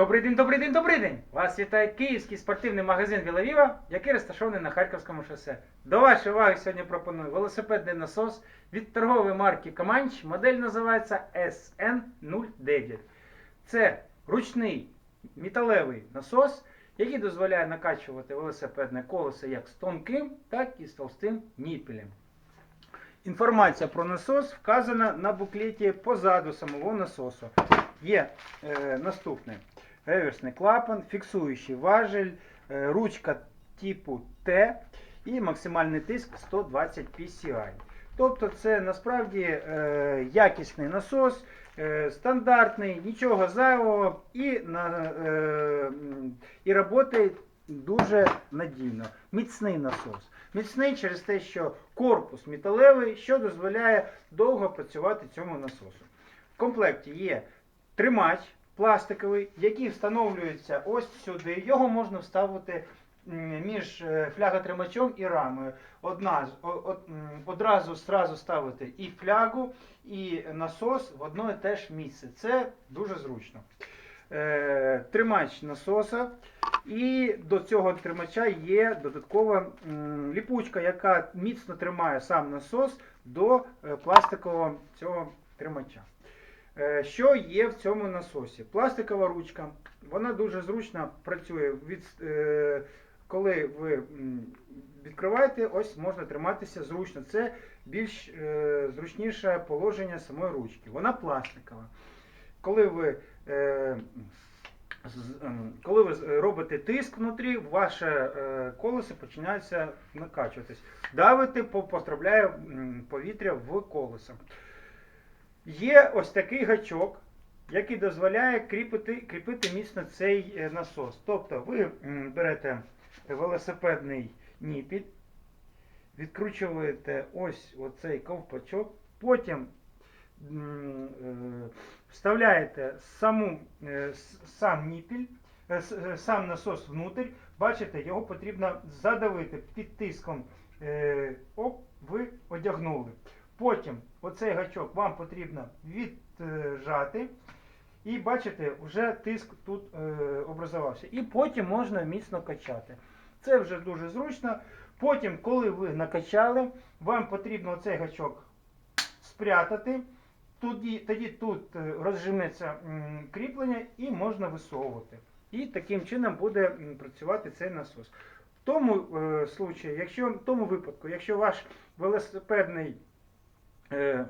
Добрий день, добрий день, добрий день! Вас вітає київський спортивний магазин Вілавіва, який розташований на Харківському шосе. До вашої уваги сьогодні пропоную велосипедний насос від торгової марки Каманч. Модель називається SN09. Це ручний металевий насос, який дозволяє накачувати велосипедне колесо як з тонким, так і з товстим ніпелем. Інформація про насос вказана на буклеті позаду самого насосу. Є е, наступне реверсний клапан, фіксуючий важель, е, ручка типу Т і максимальний тиск 120 PCI. Тобто це насправді е, якісний насос, е, стандартний, нічого зайвого і, на, е, і працює дуже надійно. Міцний насос. Міцний через те, що корпус металевий, що дозволяє довго працювати цьому насосу. В комплекті є тримач пластиковий, який встановлюється ось сюди. Його можна вставити між е, фляготримачом і рамою. Одна, одразу сразу ставити і флягу, і насос в одно і те ж місце. Це дуже зручно. Е, Тримач насоса. І до цього тримача є додаткова ліпучка, яка міцно тримає сам насос до е, пластикового цього тримача. Е, Що є в цьому насосі? Пластикова ручка. Вона дуже зручно працює. Від, е, коли ви відкриваєте, ось можна триматися зручно. Це більш е, зручніше положення самої ручки. Вона пластикова. Коли ви, ем, коли ви робите тиск внутрі, ваше колесо починається накачуватись. Давите, по- потрапляє повітря в колесо. Є ось такий гачок, який дозволяє кріпити, кріпити міцно цей е, насос. Тобто ви берете велосипедний ніпіль, відкручуєте ось оцей ковпачок, потім е, вставляєте саму, е, сам ніпіль, сам насос внутрь. Бачите, його потрібно задавити під тиском. Оп, ви одягнули. Потім оцей гачок вам потрібно віджати. І бачите, вже тиск тут е, образувався. І потім можна міцно качати. Це вже дуже зручно. Потім, коли ви накачали, вам потрібно оцей гачок спрятати. Тоді, тоді тут е, розжиметься кріплення і можна висовувати. І таким чином буде працювати цей насос. В тому е, случаї, якщо в тому випадку, якщо ваш велосипедний е,